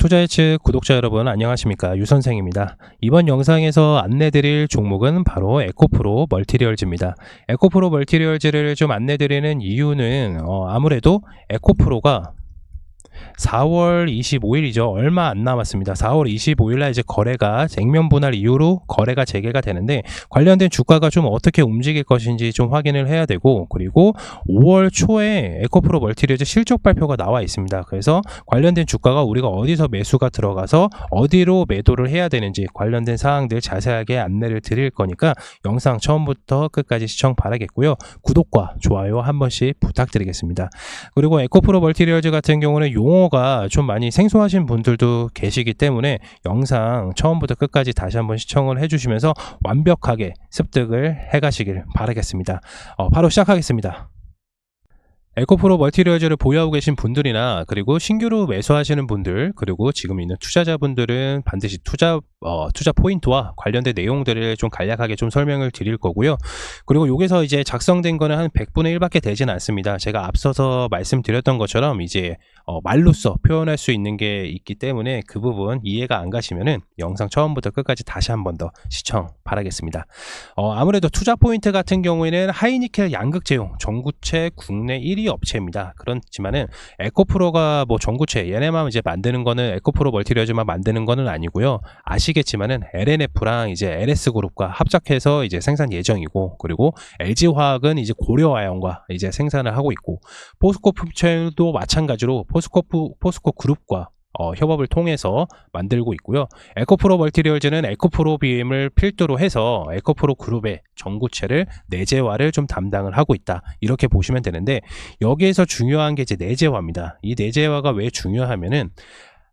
투자 예측 구독자 여러분 안녕하십니까 유선생입니다. 이번 영상에서 안내드릴 종목은 바로 에코프로 멀티리얼즈입니다. 에코프로 멀티리얼즈를 좀 안내드리는 이유는 어, 아무래도 에코프로가 4월 25일이죠. 얼마 안 남았습니다. 4월 25일날 이제 거래가 액면 분할 이후로 거래가 재개가 되는데 관련된 주가가 좀 어떻게 움직일 것인지 좀 확인을 해야 되고 그리고 5월 초에 에코프로 멀티리얼즈 실적 발표가 나와 있습니다. 그래서 관련된 주가가 우리가 어디서 매수가 들어가서 어디로 매도를 해야 되는지 관련된 사항들 자세하게 안내를 드릴 거니까 영상 처음부터 끝까지 시청 바라겠고요. 구독과 좋아요 한 번씩 부탁드리겠습니다. 그리고 에코프로 멀티리얼즈 같은 경우는 용 어가 좀 많이 생소하신 분들도 계시기 때문에 영상 처음부터 끝까지 다시 한번 시청을 해주시면서 완벽하게 습득을 해가시길 바라겠습니다. 어, 바로 시작하겠습니다. 에코프로 멀티리얼즈를 보유하고 계신 분들이나 그리고 신규로 매수하시는 분들 그리고 지금 있는 투자자분들은 반드시 투자 어, 투자 포인트와 관련된 내용들을 좀 간략하게 좀 설명을 드릴 거고요. 그리고 여기서 이제 작성된 거는 한 100분의 1밖에 되진 않습니다. 제가 앞서서 말씀드렸던 것처럼 이제 어, 말로써 표현할 수 있는 게 있기 때문에 그 부분 이해가 안 가시면은 영상 처음부터 끝까지 다시 한 번 더 시청 바라겠습니다. 어, 아무래도 투자 포인트 같은 경우에는 하이니켈 양극재용 전구체 국내 1위 업체입니다. 그렇지만은 에코프로가 뭐 전구체 얘네만 이제 만드는 거는 에코프로 멀티리얼즈만 만드는 거는 아니고요. 아시 겠지만은 LNF랑 이제 LS 그룹과 합작해서 이제 생산 예정이고 그리고 LG 화학은 이제 고려 아연과 이제 생산을 하고 있고 포스코 푸체도 마찬가지로 포스코 푸- 포스코 그룹과 어, 협업을 통해서 만들고 있고요. 에코프로 멀티리얼즈는 에코프로 BM을 필두로 해서 에코프로 그룹의 전구체를 내재화를 좀 담당을 하고 있다. 이렇게 보시면 되는데 여기에서 중요한 게 이제 내재화입니다. 이 내재화가 왜 중요하면은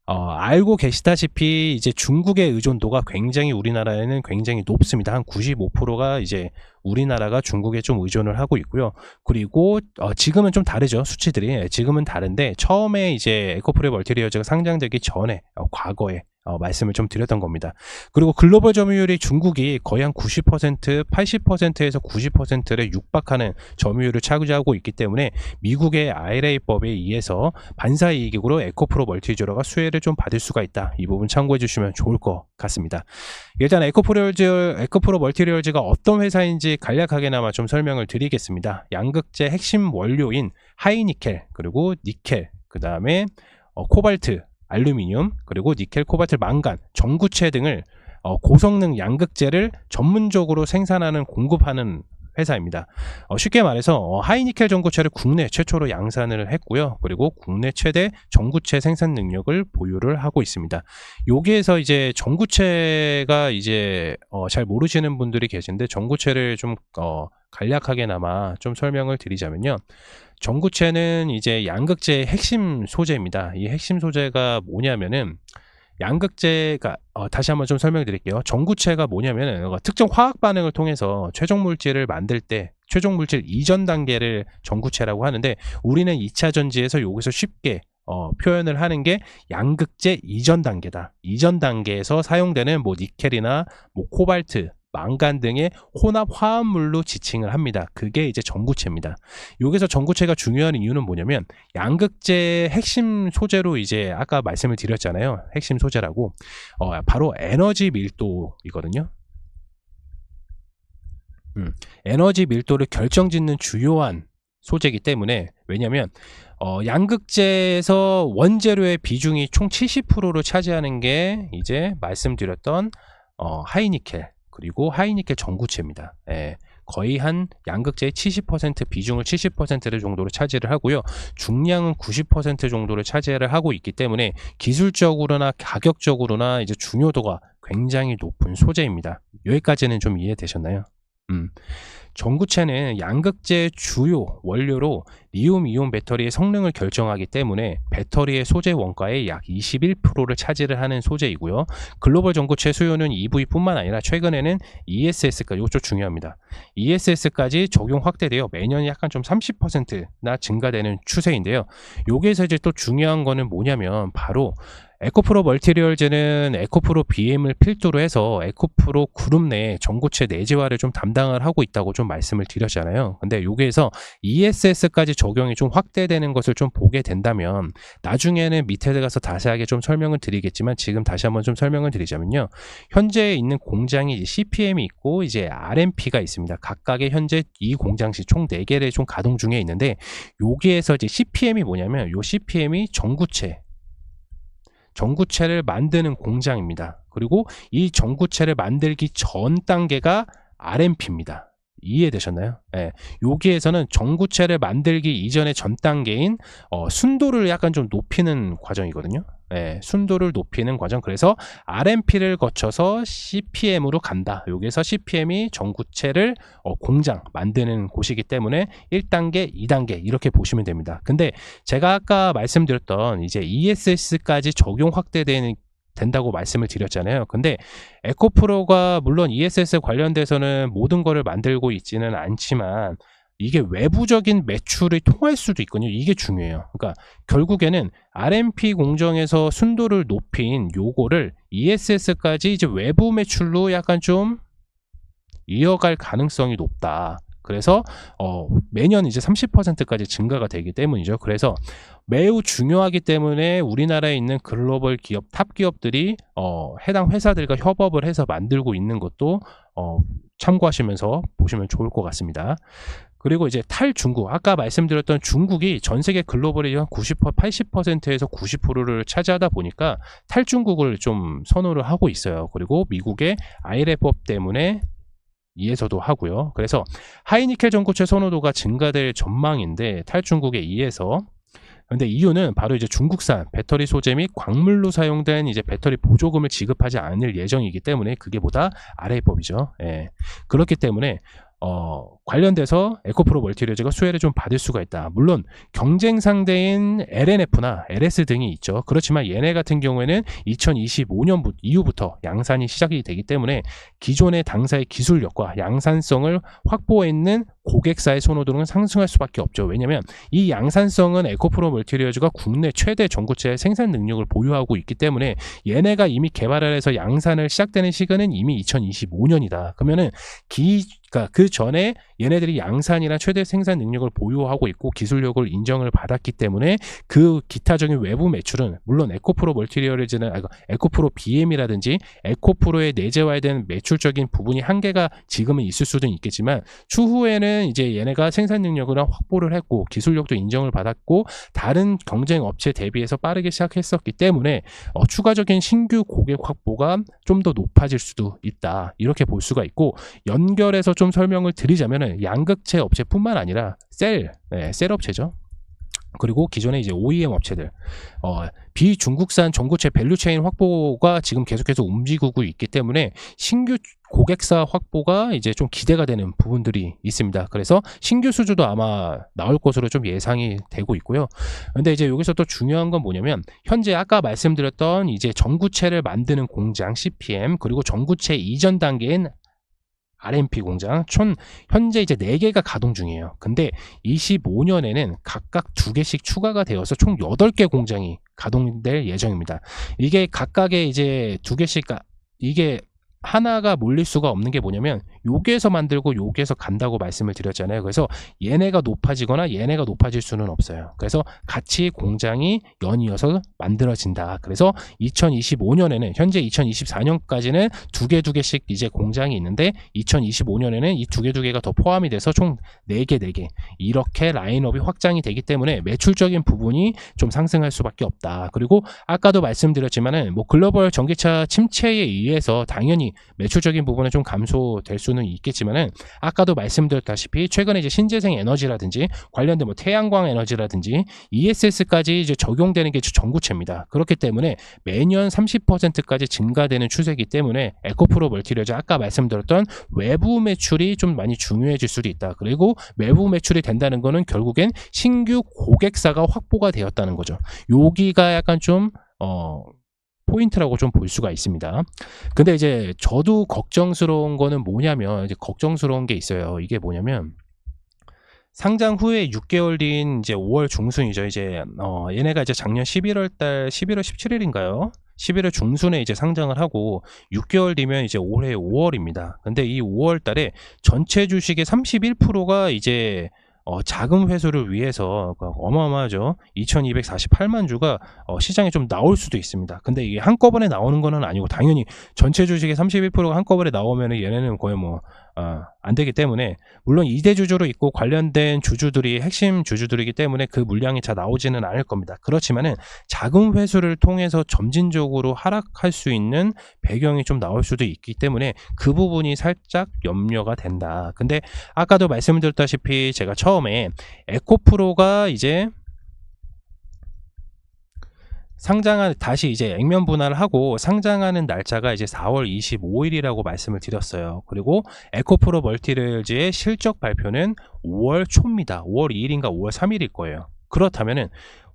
어, 알고 계시다시피 이제 중국의 의존도가 굉장히 우리나라에는 굉장히 높습니다. 한 95%가 이제 우리나라가 중국에 좀 의존을 하고 있고요. 그리고 어, 지금은 좀 다르죠 수치들이 예, 지금은 다른데 처음에 이제 에코프레 멀티리어즈가 상장되기 전에 어, 과거에 어, 말씀을 좀 드렸던 겁니다. 그리고 글로벌 점유율이 중국이 거의 한 90%, 80%에서 90%를 육박하는 점유율을 차지하고 있기 때문에 미국의 IRA법에 의해서 반사 이익으로 에코프로 멀티리어가 수혜를 좀 받을 수가 있다. 이 부분 참고해 주시면 좋을 것 같습니다. 일단 에코프로즈, 에코프로 멀티리얼즈가 어떤 회사인지 간략하게나마 좀 설명을 드리겠습니다. 양극재 핵심 원료인 하이니켈 그리고 니켈 그 다음에 코발트, 알루미늄 그리고 니켈, 코발트, 망간, 전구체 등을 어, 고성능 양극재를 전문적으로 생산하는 공급하는 회사입니다. 어, 쉽게 말해서 어, 하이니켈 전구체를 국내 최초로 양산을 했고요. 그리고 국내 최대 전구체 생산 능력을 보유를 하고 있습니다. 여기에서 이제 전구체가 이제 어, 잘 모르시는 분들이 계신데 전구체를 좀 어, 간략하게나마 좀 설명을 드리자면요. 전구체는 이제 양극재의 핵심 소재입니다. 이 핵심 소재가 뭐냐면은 양극재가 어, 다시 한번 좀 설명드릴게요. 전구체가 뭐냐면은 어, 특정 화학 반응을 통해서 최종 물질을 만들 때 최종 물질 이전 단계를 전구체라고 하는데 우리는 2차 전지에서 여기서 쉽게 어, 표현을 하는 게 양극재 이전 단계다. 이전 단계에서 사용되는 뭐 니켈이나 뭐 코발트, 망간 등의 혼합 화합물로 지칭을 합니다. 그게 이제 전구체입니다. 여기서 전구체가 중요한 이유는 뭐냐면 양극재 핵심 소재로 이제 아까 말씀을 드렸잖아요. 핵심 소재라고 어, 바로 에너지 밀도이거든요. 음, 에너지 밀도를 결정짓는 주요한 소재이기 때문에 왜냐하면 어, 양극재에서 원재료의 비중이 총 70%를 차지하는 게 이제 말씀드렸던 어, 하이니켈 그리고 하이니켈 전구체입니다. 예, 거의 한 양극재의 70% 비중을 70% 정도로 차지를 하고요. 중량은 90% 정도를 차지를 하고 있기 때문에 기술적으로나 가격적으로나 이제 중요도가 굉장히 높은 소재입니다. 여기까지는 좀 이해되셨나요? 음. 전구체는 양극재의 주요 원료로 리움 이온 배터리의 성능을 결정하기 때문에 배터리의 소재 원가의 약 21%를 차지를 하는 소재이고요. 글로벌 전구체 수요는 EV뿐만 아니라 최근에는 ESS까지 이쪽 중요합니다. ESS까지 적용 확대되어 매년 약간 좀 30%나 증가되는 추세인데요. 여기에서 이제 또 중요한 거는 뭐냐면 바로 에코프로 멀티리얼즈는 에코프로 BM을 필두로 해서 에코프로 그룹 내 전구체 내재화를 좀 담당을 하고 있다고 좀 말씀을 드렸잖아요. 근데 여기에서 ESS까지 적용이 좀 확대되는 것을 좀 보게 된다면 나중에는 밑에 들어가서 자세하게 좀 설명을 드리겠지만 지금 다시 한번 좀 설명을 드리자면요. 현재 있는 공장이 CPM이 있고 이제 RMP가 있습니다. 각각의 현재 이 공장시 총 4개를 좀 가동 중에 있는데 여기에서 이제 CPM이 뭐냐면 요 CPM이 전구체 전구체를 만드는 공장입니다. 그리고 이 전구체를 만들기 전 단계가 RMP입니다. 이해되셨나요? 예. 여기에서는 전구체를 만들기 이전의 전 단계인 어, 순도를 약간 좀 높이는 과정이거든요. 예, 순도를 높이는 과정. 그래서 RMP를 거쳐서 CPM으로 간다. 여기서 CPM이 전구체를 어, 공장 만드는 곳이기 때문에 1단계, 2단계 이렇게 보시면 됩니다. 근데 제가 아까 말씀드렸던 이제 ESS까지 적용 확대되는 된다고 말씀을 드렸잖아요. 근데 에코프로가 물론 ESS 관련돼서는 모든 거를 만들고 있지는 않지만 이게 외부적인 매출이 통할 수도 있거든요. 이게 중요해요. 그러니까 결국에는 RMP 공정에서 순도를 높인 요거를 ESS까지 이제 외부 매출로 약간 좀 이어갈 가능성이 높다. 그래서 어, 매년 이제 30%까지 증가가 되기 때문이죠. 그래서 매우 중요하기 때문에 우리나라에 있는 글로벌 기업 탑 기업들이 어, 해당 회사들과 협업을 해서 만들고 있는 것도 어, 참고하시면서 보시면 좋을 것 같습니다. 그리고 이제 탈중국 아까 말씀드렸던 중국이 전 세계 글로벌의 한 90%, 80%에서 90%를 차지하다 보니까 탈중국을 좀 선호를 하고 있어요. 그리고 미국의 아이레법 때문에 이에서도 하고요. 그래서 하이니켈 전구체 선호도가 증가될 전망인데 탈중국에 의해서 근데 이유는 바로 이제 중국산 배터리 소재 및 광물로 사용된 이제 배터리 보조금을 지급하지 않을 예정이기 때문에 그게 보다 아래법이죠. 예. 그렇기 때문에 어, 관련돼서 에코프로 멀티레저가 수혜를 좀 받을 수가 있다. 물론 경쟁 상대인 LNF나 LS 등이 있죠. 그렇지만 얘네 같은 경우에는 2025년 이후부터 양산이 시작이 되기 때문에 기존의 당사의 기술력과 양산성을 확보했는 고객사의 선호도는 상승할 수밖에 없죠. 왜냐하면 이 양산성은 에코프로 멀티리어즈가 국내 최대 전구체 생산 능력을 보유하고 있기 때문에 얘네가 이미 개발을 해서 양산을 시작되는 시간은 이미 2025년이다. 그러면은 기 그러니까 그 전에 얘네들이 양산이나 최대 생산 능력을 보유하고 있고 기술력을 인정을 받았기 때문에 그 기타적인 외부 매출은 물론 에코프로 멀티리어리즈는 아, 에코프로 BM이라든지 에코프로에 내재화된 매출적인 부분이 한계가 지금은 있을 수도 있겠지만 추후에는 이제 얘네가 생산 능력을 확보를 했고 기술력도 인정을 받았고 다른 경쟁 업체 대비해서 빠르게 시작했었기 때문에 어, 추가적인 신규 고객 확보가 좀 더 높아질 수도 있다. 이렇게 볼 수가 있고 연결해서 좀 설명을 드리자면은 양극체 업체뿐만 아니라 셀, 네, 셀 업체죠. 그리고 기존의 이제 OEM 업체들, 어, 비중국산 전구체 밸류체인 확보가 지금 계속해서 움직이고 있기 때문에 신규 고객사 확보가 이제 좀 기대가 되는 부분들이 있습니다. 그래서 신규 수주도 아마 나올 것으로 좀 예상이 되고 있고요. 근데 이제 여기서 또 중요한 건 뭐냐면 현재 아까 말씀드렸던 이제 전구체를 만드는 공장 CPM 그리고 전구체 이전 단계인 RMP 공장 총 현재 이제 4개가 가동 중이에요. 근데 25년에는 각각 2개씩 추가가 되어서 총 8개 공장이 가동될 예정입니다. 이게 각각의 이제 2개씩 이게 하나가 몰릴 수가 없는 게 뭐냐면 여기에서 만들고 여기에서 간다고 말씀을 드렸잖아요. 그래서 얘네가 높아지거나 얘네가 높아질 수는 없어요. 그래서 같이 공장이 연이어서 만들어진다. 그래서 2025년에는 현재 2024년까지는 두 개 두 개씩 이제 공장이 있는데 2025년에는 이 두 개 두 개가 더 포함이 돼서 총 네 개 네 개 이렇게 라인업이 확장이 되기 때문에 매출적인 부분이 좀 상승할 수밖에 없다. 그리고 아까도 말씀드렸지만은 뭐 글로벌 전기차 침체에 의해서 당연히 매출적인 부분은 좀 감소될 수는 있겠지만은 아까도 말씀드렸다시피 최근에 이제 신재생 에너지라든지 관련된 뭐 태양광 에너지라든지 ESS까지 이제 적용되는 게 전구체입니다. 그렇기 때문에 매년 30%까지 증가되는 추세이기 때문에 에코프로 멀티리어즈 아까 말씀드렸던 외부 매출이 좀 많이 중요해질 수도 있다. 그리고 외부 매출이 된다는 거는 결국엔 신규 고객사가 확보가 되었다는 거죠. 여기가 약간 좀 어, 포인트라고 좀 볼 수가 있습니다. 근데 이제 저도 걱정스러운 거는 뭐냐면 이제 걱정스러운 게 있어요. 이게 뭐냐면 상장 후에 6개월 뒤인 이제 5월 중순이죠. 이제 어 얘네가 이제 작년 11월 달 11월 17일인가요? 11월 중순에 이제 상장을 하고 6개월 뒤면 이제 올해 5월입니다. 근데 이 5월 달에 전체 주식의 31%가 이제 어, 자금 회수를 위해서 그 어마어마하죠. 2,248만 주가 어, 시장에 좀 나올 수도 있습니다. 근데 이게 한꺼번에 나오는 거는 아니고 당연히 전체 주식의 31%가 한꺼번에 나오면 얘네는 거의 뭐 어, 안 되기 때문에 물론 이대 주주로 있고 관련된 주주들이 핵심 주주들이기 때문에 그 물량이 잘 나오지는 않을 겁니다. 그렇지만은 자금 회수를 통해서 점진적으로 하락할 수 있는 배경이 좀 나올 수도 있기 때문에 그 부분이 살짝 염려가 된다. 근데 아까도 말씀드렸다시피 제가 처음에 에코프로가 이제 상장한 다시 이제 액면 분할을 하고 상장하는 날짜가 이제 4월 25일이라고 말씀을 드렸어요. 그리고 에코프로 멀티레일즈의 실적 발표는 5월 초입니다. 5월 2일인가 5월 3일일 거예요. 그렇다면은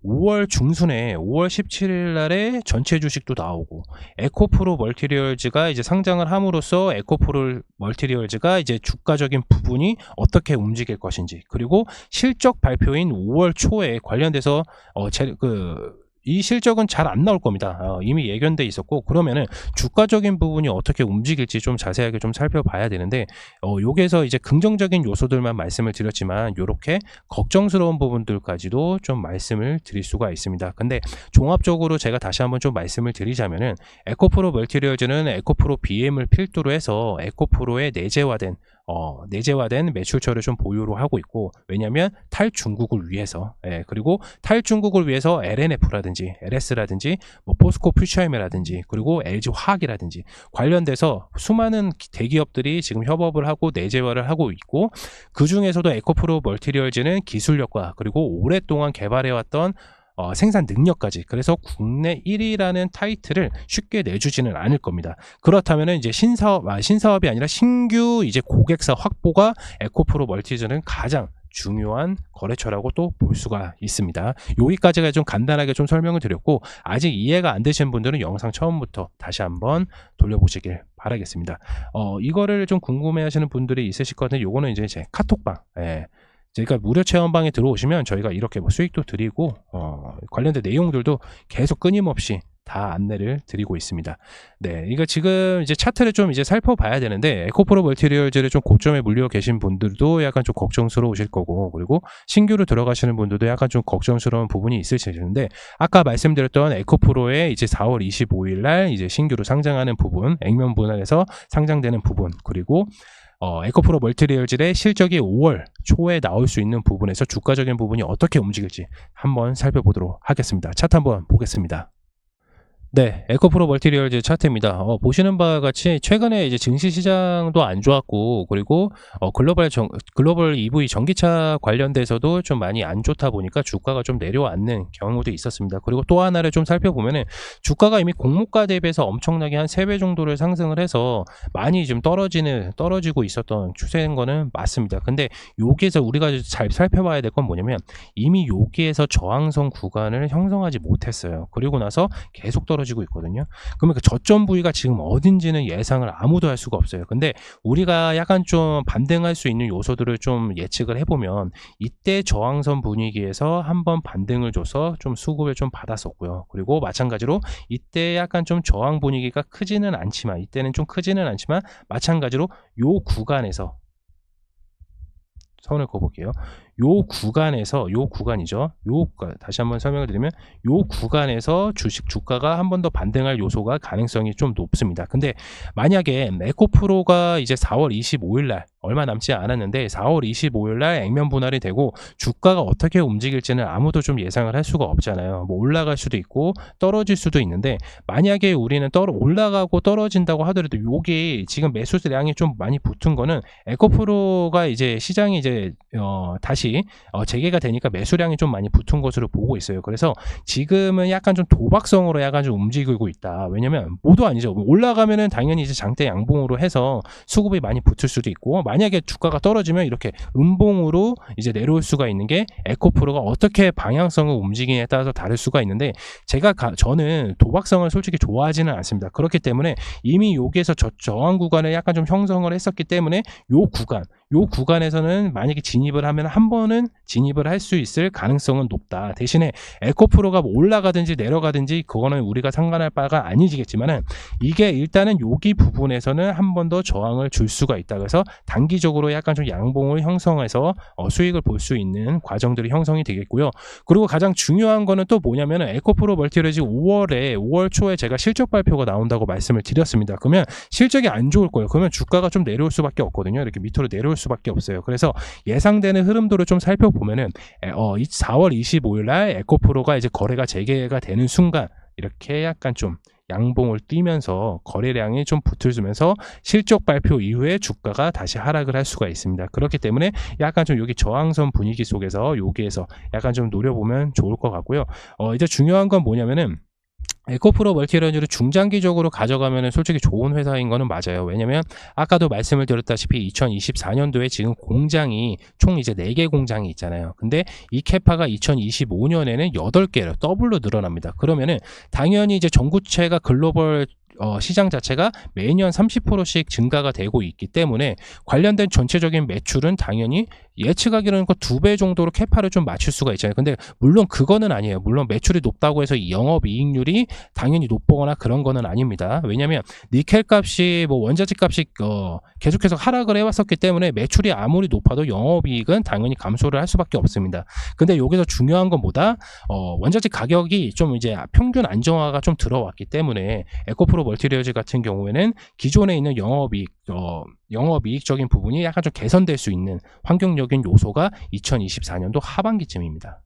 5월 중순에 5월 17일 날에 전체 주식도 나오고 에코프로 멀티리얼즈가 이제 상장을 함으로써 에코프로 멀티리얼즈가 이제 주가적인 부분이 어떻게 움직일 것인지 그리고 실적 발표인 5월 초에 관련돼서 어 제 그 이 실적은 잘 안 나올 겁니다. 어, 이미 예견돼 있었고 그러면은 주가적인 부분이 어떻게 움직일지 좀 자세하게 좀 살펴봐야 되는데 어, 여기서 이제 긍정적인 요소들만 말씀을 드렸지만 이렇게 걱정스러운 부분들까지도 좀 말씀을 드릴 수가 있습니다. 근데 종합적으로 제가 다시 한번 좀 말씀을 드리자면은 에코프로 멀티리얼즈는 에코프로 BM을 필두로 해서 에코프로의 내재화된 어, 내재화된 매출처를 좀 보유로 하고 있고 왜냐하면 탈중국을 위해서 예, 그리고 탈중국을 위해서 LNF라든지 LS라든지 뭐 포스코 퓨처엠이라든지 그리고 LG 화학이라든지 관련돼서 수많은 대기업들이 지금 협업을 하고 내재화를 하고 있고 그 중에서도 에코프로 멀티리얼즈는 기술력과 그리고 오랫동안 개발해왔던 어, 생산 능력까지 그래서 국내 1위라는 타이틀을 쉽게 내주지는 않을 겁니다. 그렇다면 이제 신사업 아, 신사업이 아니라 신규 이제 고객사 확보가 에코프로 멀티즈는 가장 중요한 거래처라고 또 볼 수가 있습니다. 여기까지가 좀 간단하게 좀 설명을 드렸고 아직 이해가 안 되신 분들은 영상 처음부터 다시 한번 돌려보시길 바라겠습니다. 어, 이거를 좀 궁금해하시는 분들이 있으실 거는 요거는 이제 제 카톡방 예. 그러니까 무료 체험방에 들어오시면 저희가 이렇게 뭐 수익도 드리고 어, 관련된 내용들도 계속 끊임없이 다 안내를 드리고 있습니다. 네, 이거 지금 이제 차트를 좀 이제 살펴봐야 되는데 에코프로 멀티리얼즈를 좀 고점에 물려 계신 분들도 약간 좀 걱정스러우실 거고 그리고 신규로 들어가시는 분들도 약간 좀 걱정스러운 부분이 있으시는데 아까 말씀드렸던 에코프로의 이제 4월 25일 날 이제 신규로 상장하는 부분, 액면 분할에서 상장되는 부분 그리고 어, 에코프로 멀티리얼즈의 실적이 5월 초에 나올 수 있는 부분에서 주가적인 부분이 어떻게 움직일지 한번 살펴보도록 하겠습니다. 차트 한번 보겠습니다. 네, 에코프로 멀티리얼즈 차트입니다. 어, 보시는 바와 같이 최근에 이제 증시 시장도 안 좋았고 그리고 어, 글로벌 정, 글로벌 EV 전기차 관련돼서도 좀 많이 안 좋다 보니까 주가가 좀 내려앉는 경우도 있었습니다. 그리고 또 하나를 좀 살펴보면은 주가가 이미 공모가 대비해서 엄청나게 한 3배 정도를 상승을 해서 많이 좀 떨어지는 떨어지고 있었던 추세인 거는 맞습니다. 근데 여기에서 우리가 잘 살펴봐야 될 건 뭐냐면 이미 여기에서 저항선 구간을 형성하지 못했어요. 그리고 나서 계속 떨어 떨어지고 있거든요. 그러면 그 저점 부위가 지금 어딘지는 예상을 아무도 할 수가 없어요. 근데 우리가 약간 좀 반등할 수 있는 요소들을 좀 예측을 해보면 이때 저항선 분위기에서 한번 반등을 줘서 좀 수급을 좀 받았었고요. 그리고 마찬가지로 이때 약간 좀 저항 분위기가 크지는 않지만 이때는 좀 크지는 않지만 마찬가지로 요 구간에서 선을 그어볼게요. 요 구간에서 요 구간이죠. 요 다시 한번 설명을 드리면 요 구간에서 주식 주가가 한 번 더 반등할 요소가 가능성이 좀 높습니다. 근데 만약에 에코프로가 이제 4월 25일 날 얼마 남지 않았는데 4월 25일 날 액면 분할이 되고 주가가 어떻게 움직일지는 아무도 좀 예상을 할 수가 없잖아요. 뭐 올라갈 수도 있고 떨어질 수도 있는데 만약에 우리는 떨어 올라가고 떨어진다고 하더라도 요게 지금 매수량이 좀 많이 붙은 거는 에코프로가 이제 시장이 이제 어 다시 어, 재개가 되니까 매수량이 좀 많이 붙은 것으로 보고 있어요. 그래서 지금은 약간 좀 도박성으로 약간 좀 움직이고 있다. 왜냐면 모두 아니죠. 올라가면은 당연히 이제 장대 양봉으로 해서 수급이 많이 붙을 수도 있고 만약에 주가가 떨어지면 이렇게 음봉으로 이제 내려올 수가 있는 게 에코프로가 어떻게 방향성을 움직이냐에 따라서 다를 수가 있는데 제가 가, 저는 도박성을 솔직히 좋아하지는 않습니다. 그렇기 때문에 이미 여기에서 저, 저항 구간을 약간 좀 형성을 했었기 때문에 요 구간 요 구간에서는 만약에 진입을 하면 한 번은 진입을 할 수 있을 가능성은 높다. 대신에 에코프로가 뭐 올라가든지 내려가든지 그거는 우리가 상관할 바가 아니지겠지만은 이게 일단은 여기 부분에서는 한 번 더 저항을 줄 수가 있다. 그래서 단기적으로 약간 좀 양봉을 형성해서 어, 수익을 볼 수 있는 과정들이 형성이 되겠고요. 그리고 가장 중요한 거는 또 뭐냐면은 에코프로 멀티레지 5월에 5월 초에 제가 실적 발표가 나온다고 말씀을 드렸습니다. 그러면 실적이 안 좋을 거예요. 그러면 주가가 좀 내려올 수밖에 없거든요. 이렇게 밑으로 내려올 수밖에 없어요. 그래서 예상되는 흐름도를 좀 살펴보면은 에, 어, 이 4월 25일 날 에코프로가 이제 거래가 재개가 되는 순간 이렇게 약간 좀 양봉을 뛰면서 거래량이 좀 붙어주면서 실적 발표 이후에 주가가 다시 하락을 할 수가 있습니다. 그렇기 때문에 약간 좀 여기 저항선 분위기 속에서 여기에서 약간 좀 노려보면 좋을 것 같고요. 어, 이제 중요한 건 뭐냐면은 에코프로 멀티런즈를 중장기적으로 가져가면 솔직히 좋은 회사인 거는 맞아요. 왜냐면 아까도 말씀을 드렸다시피 2024년도에 지금 공장이 총 이제 4개 공장이 있잖아요. 근데 이 캐파가 2025년에는 8개로 더블로 늘어납니다. 그러면은 당연히 이제 전구체가 글로벌 어, 시장 자체가 매년 30%씩 증가가 되고 있기 때문에 관련된 전체적인 매출은 당연히 예측하기로는 그두배 정도로 캐파를 좀 맞출 수가 있잖아요. 근데 물론 그거는 아니에요. 물론 매출이 높다고 해서 영업 이익률이 당연히 높거나 그런 거는 아닙니다. 왜냐하면 니켈 값이 뭐 원자재 값이 어, 계속해서 하락을 해왔었기 때문에 매출이 아무리 높아도 영업 이익은 당연히 감소를 할 수밖에 없습니다. 근데 여기서 중요한 건 뭐다? 어, 원자재 가격이 좀 이제 평균 안정화가 좀 들어왔기 때문에 에코프로 멀티리어즈 같은 경우에는 기존에 있는 영업이익 어, 영업이익적인 부분이 약간 좀 개선될 수 있는 환경적인 요소가 2024년도 하반기쯤입니다.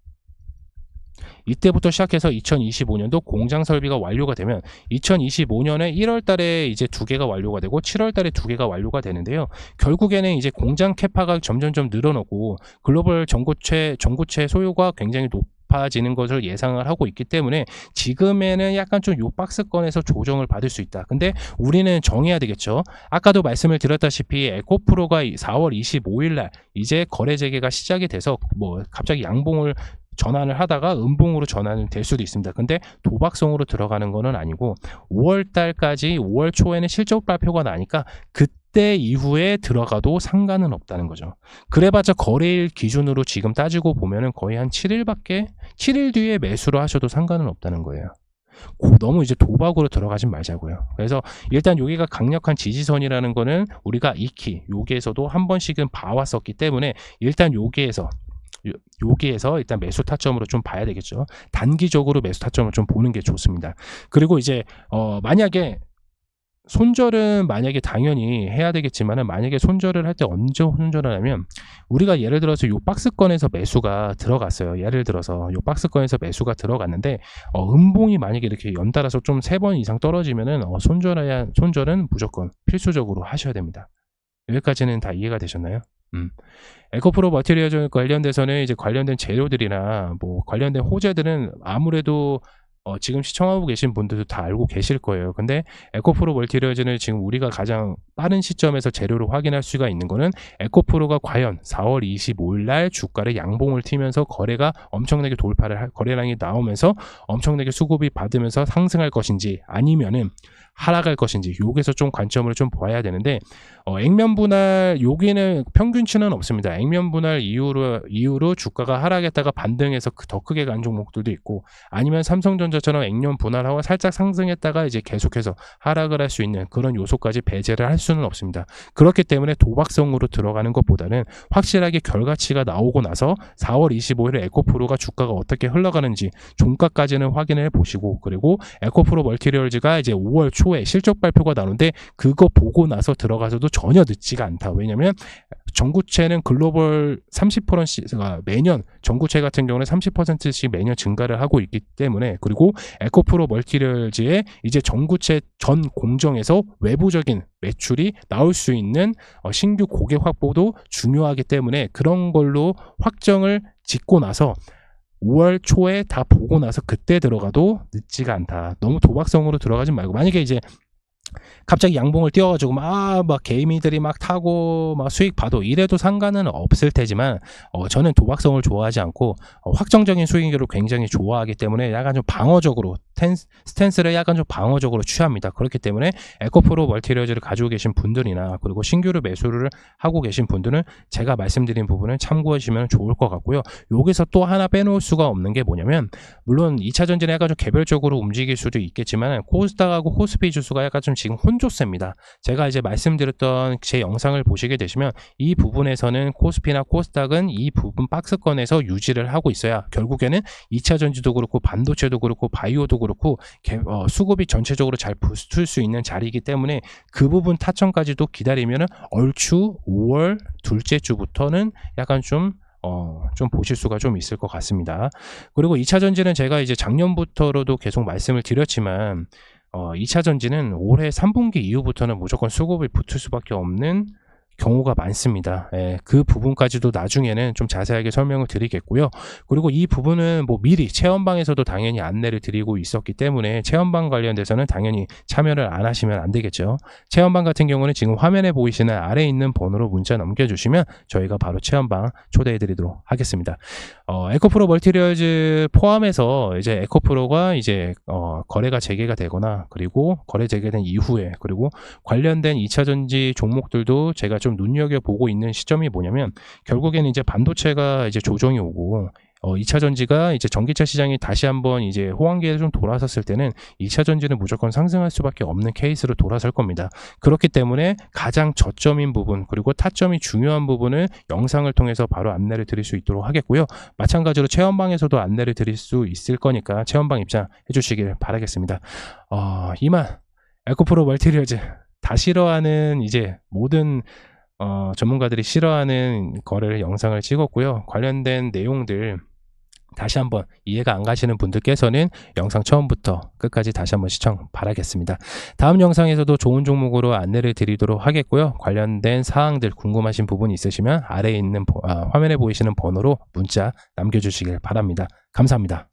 이때부터 시작해서 2025년도 공장 설비가 완료가 되면 2025년에 1월 달에 이제 두 개가 완료가 되고 7월 달에 두 개가 완료가 되는데요. 결국에는 이제 공장 캐파가 점점점 늘어나고 글로벌 전고체 전고체 소요가 굉장히 높 높아지는 것을 예상을 하고 있기 때문에 지금에는 약간 좀 요 박스권에서 조정을 받을 수 있다. 근데 우리는 정해야 되겠죠. 아까도 말씀을 드렸다시피 에코프로가 4월 25일 날 이제 거래 재개가 시작이 돼서 뭐 갑자기 양봉을 전환을 하다가 음봉으로 전환이 될 수도 있습니다. 근데 도박성으로 들어가는 거는 아니고 5월 달까지 5월 초에는 실적 발표가 나니까 그때 이후에 들어가도 상관은 없다는 거죠. 그래봤자 거래일 기준으로 지금 따지고 보면은 거의 한 7일밖에 7일 뒤에 매수를 하셔도 상관은 없다는 거예요. 고- 너무 이제 도박으로 들어가진 말자고요. 그래서 일단 여기가 강력한 지지선이라는 거는 우리가 익히 여기에서도 한 번씩은 봐왔었기 때문에 일단 여기에서 요- 여기에서 일단 매수 타점으로 좀 봐야 되겠죠. 단기적으로 매수 타점을 좀 보는 게 좋습니다. 그리고 이제 어 만약에 손절은 만약에 당연히 해야 되겠지만은 만약에 손절을 할 때 언제 손절을 하면 우리가 예를 들어서 요 박스권에서 매수가 들어갔어요. 예를 들어서 요 박스권에서 매수가 들어갔는데 어, 음봉이 만약에 이렇게 연달아서 좀 세 번 이상 떨어지면은 어, 손절해야 손절은 무조건 필수적으로 하셔야 됩니다. 여기까지는 다 이해가 되셨나요? 음. 에코프로 머티리얼 관련돼서는 이제 관련된 재료들이나 뭐 관련된 호재들은 아무래도 어, 지금 시청하고 계신 분들도 다 알고 계실 거예요. 근데 에코프로 멀티리얼즈는 지금 우리가 가장 빠른 시점에서 재료를 확인할 수가 있는 거는 에코프로가 과연 4월 25일 날 주가를 양봉을 튀면서 거래가 엄청나게 돌파를 할, 거래량이 나오면서 엄청나게 수급이 받으면서 상승할 것인지 아니면은 하락할 것인지 여기서 좀 관점을 좀 봐야 되는데 어, 액면 분할 여기는 평균치는 없습니다. 액면 분할 이후로 이후로 주가가 하락했다가 반등해서 그- 더 크게 간 종목들도 있고 아니면 삼성전자처럼 액면 분할하고 살짝 상승했다가 이제 계속해서 하락을 할 수 있는 그런 요소까지 배제를 할 수는 없습니다. 그렇기 때문에 도박성으로 들어가는 것보다는 확실하게 결과치가 나오고 나서 4월 25일에 에코프로가 주가가 어떻게 흘러가는지 종가까지는 확인해 보시고 그리고 에코프로 멀티리얼즈가 이제 5월 초에 실적 발표가 나오는데 그거 보고 나서 들어가서도 전혀 늦지가 않다. 왜냐면 전구체는 글로벌 30%가 매년 전구체 같은 경우는 30%씩 매년 증가를 하고 있기 때문에 그리고 에코프로 멀티리얼즈의 이제 전구체 전 공정에서 외부적인 매출이 나올 수 있는 어, 신규 고객 확보도 중요하기 때문에 그런 걸로 확정을 짓고 나서 5월 초에 다 보고 나서 그때 들어가도 늦지가 않다. 너무 도박성으로 들어가지 말고 만약에 이제 갑자기 양봉을 띄워가지고 막, 막 개미들이 막 타고 막 수익 봐도 이래도 상관은 없을 테지만 어, 저는 도박성을 좋아하지 않고 어, 확정적인 수익률을 굉장히 좋아하기 때문에 약간 좀 방어적으로 스탠스를 약간 좀 방어적으로 취합니다. 그렇기 때문에 에코프로 멀티리어즈를 가지고 계신 분들이나 그리고 신규로 매수를 하고 계신 분들은 제가 말씀드린 부분을 참고하시면 좋을 것 같고요. 여기서 또 하나 빼놓을 수가 없는 게 뭐냐면 물론 2차 전지는 약간 좀 개별적으로 움직일 수도 있겠지만 코스닥하고 코스피 지수가 약간 좀 지금 혼조세입니다. 제가 이제 말씀드렸던 제 영상을 보시게 되시면 이 부분에서는 코스피나 코스닥은 이 부분 박스권에서 유지를 하고 있어야 결국에는 2차 전지도 그렇고 반도체도 그렇고 바이오도 그렇고 개- 어, 수급이 전체적으로 잘 붙을 수 있는 자리이기 때문에 그 부분 타점까지도 기다리면은 얼추 5월 둘째 주부터는 약간 좀 어, 좀 보실 수가 좀 있을 것 같습니다. 그리고 2차 전지는 제가 이제 작년부터로도 계속 말씀을 드렸지만 어, 2차 전지는 올해 3분기 이후부터는 무조건 수급이 붙을 수밖에 없는 경우가 많습니다. 예, 그 부분까지도 나중에는 좀 자세하게 설명을 드리겠고요. 그리고 이 부분은 뭐 미리 체험방에서도 당연히 안내를 드리고 있었기 때문에 체험방 관련돼서는 당연히 참여를 안 하시면 안 되겠죠. 체험방 같은 경우는 지금 화면에 보이시는 아래에 있는 번호로 문자 남겨주시면 저희가 바로 체험방 초대해 드리도록 하겠습니다. 어, 에코프로 멀티리얼즈 포함해서 이제 에코프로가 이제 어, 거래가 재개가 되거나 그리고 거래 재개된 이후에 그리고 관련된 2차 전지 종목들도 제가 좀 눈여겨 보고 있는 시점이 뭐냐면 결국에는 이제 반도체가 이제 조정이 오고 어, 2차 전지가 이제 전기차 시장이 다시 한번 이제 호황기에 좀 돌아섰을 때는 2차 전지는 무조건 상승할 수밖에 없는 케이스로 돌아설 겁니다. 그렇기 때문에 가장 저점인 부분 그리고 타점이 중요한 부분을 영상을 통해서 바로 안내를 드릴 수 있도록 하겠고요. 마찬가지로 체험방에서도 안내를 드릴 수 있을 거니까 체험방 입장해 주시길 바라겠습니다. 어, 이만 에코프로 멀티리어즈 다 싫어하는 이제 모든 어, 전문가들이 싫어하는 거래를 영상을 찍었고요. 관련된 내용들 다시 한번 이해가 안 가시는 분들께서는 영상 처음부터 끝까지 다시 한번 시청 바라겠습니다. 다음 영상에서도 좋은 종목으로 안내를 드리도록 하겠고요. 관련된 사항들 궁금하신 부분이 있으시면 아래에 있는 보- 아, 화면에 보이시는 번호로 문자 남겨주시길 바랍니다. 감사합니다.